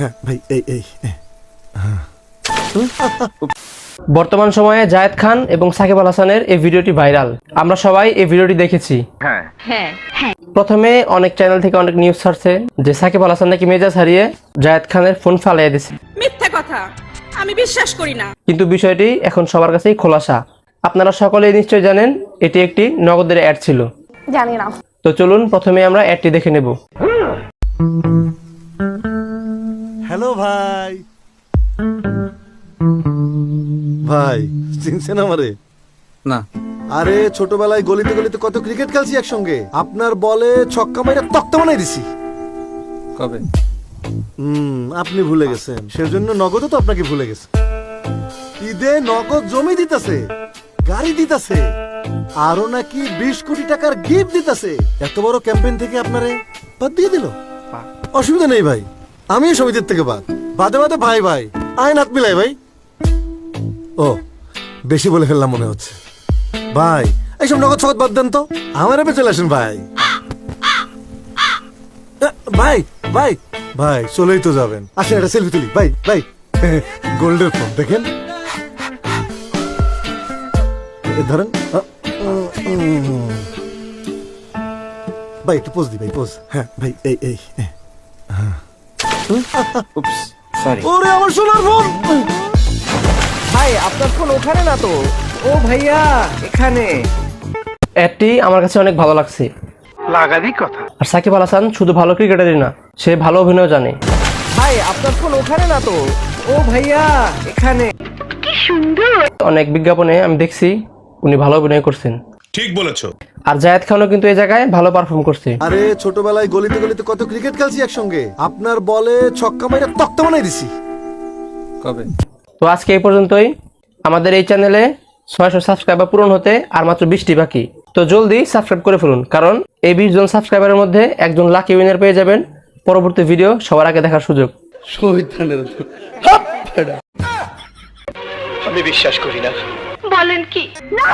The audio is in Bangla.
হ্যাঁ ভাই এই এই। বর্তমান সময়ে জায়েদ খান এবং সাকিব আল হাসানের এই ভিডিওটি ভাইরাল। আমরা সবাই এই ভিডিওটি দেখেছি। হ্যাঁ। হ্যাঁ প্রথমে অনেক চ্যানেল থেকে অনেক নিউজ ছাড়ছে যে সাকিব আল হাসান নাকি মেজাজ হারিয়ে জায়েদ খানের ফোন ফালিয়ে দিছে। মিথ্যা কথা। আমি বিশ্বাস করি না। কিন্তু বিষয়টি এখন সবার কাছেই খোলাসা। আপনারা সকলেই নিশ্চয়ই জানেন এটি একটি নগদের অ্যাড ছিল। জানি না। তো চলুন প্রথমে আমরা অ্যাডটি দেখে নেব। হ্যালো ভাই। ভাই চিনছেন আমারে? না। আরে ছোটবেলায় গলিতে গলিতে কত ক্রিকেট খেলছি একসঙ্গে। আপনার বলে ছক্কা মাইরা তক্তা বানাই দিছি। কবে? হুম আপনি ভুলে গেছেন। সেজন্য নগদও তো আপনাকে ভুলে গেছে। ঈদে নগদ জমি দিতেছে গাড়ি দিতেছে আরও নাকি বিশ কোটি টাকার গিফট দিতেছে। এত বড় ক্যাম্পেইন থেকে আপনারে বাদ দিয়ে দিল? অসুবিধা নেই ভাই। আমিও সমিতির থেকে বাদ। বাদে বাদে ভাই ভাই। আইন হাত মিলাই, ভাই। ও, বেশি বলে ফেললাম মনে হচ্ছে। ভাই, এইসব নগদ সগদ বাদ দেন তো। আমার এপে চলে আসেন, ভাই। ভাই ভাই। ভাই, চলেই তো যাবেন। আসেন, একটা সেলফি তুলি। ভাই ভাই। গোল্ডের ফোন দেখেন। ধরেন। ভাই, একটু পোজ দি, ভাই পোজ হ্যাঁ ভাই, এই এই এই। উপস সরি ওরে আমার সোনার ফোন! ভাই আপনার ফোন ওখানে না তো? ও ভাইয়া এখানে। অ্যাডটি আমার কাছে অনেক ভালো লাগছে। লাগারই কথা। আর সাকিব আল হাসান শুধু ভালো ক্রিকেটারই না সে ভালো অভিনয় জানে। ভাই আপনার ফোন ওখানে না তো? ও ভাইয়া এখানে। অনেক বিজ্ঞাপনে আমি দেখছি উনি ভালো অভিনয় করছেন। ঠিক বলেছ। আর জায়েদ খানও কিন্তু এই জায়গায় ভালো পারফর্ম করছে। আরে ছোটবেলায় গলিতে গলিতে কত ক্রিকেট খেলছি একসঙ্গে। আপনার বলে ছক্কা মাইরা তক্তা বানাই দিছি। কবে? তো আজকে এই পর্যন্তই। আমাদের এই চ্যানেলে ছয়শো সাবস্ক্রাইবার পূরণ হতে আর মাত্র বিশটি বাকি। তো জলদি সাবস্ক্রাইব করে ফেলুন কারণ এই বিশ জন সাবস্ক্রাইবারের মধ্যে একজন লাকি উইনার পেয়ে যাবেন। পরবর্তী ভিডিও সবার আগে দেখার সুযোগ। আমি বিশ্বাস করি না। বলেন কি? না!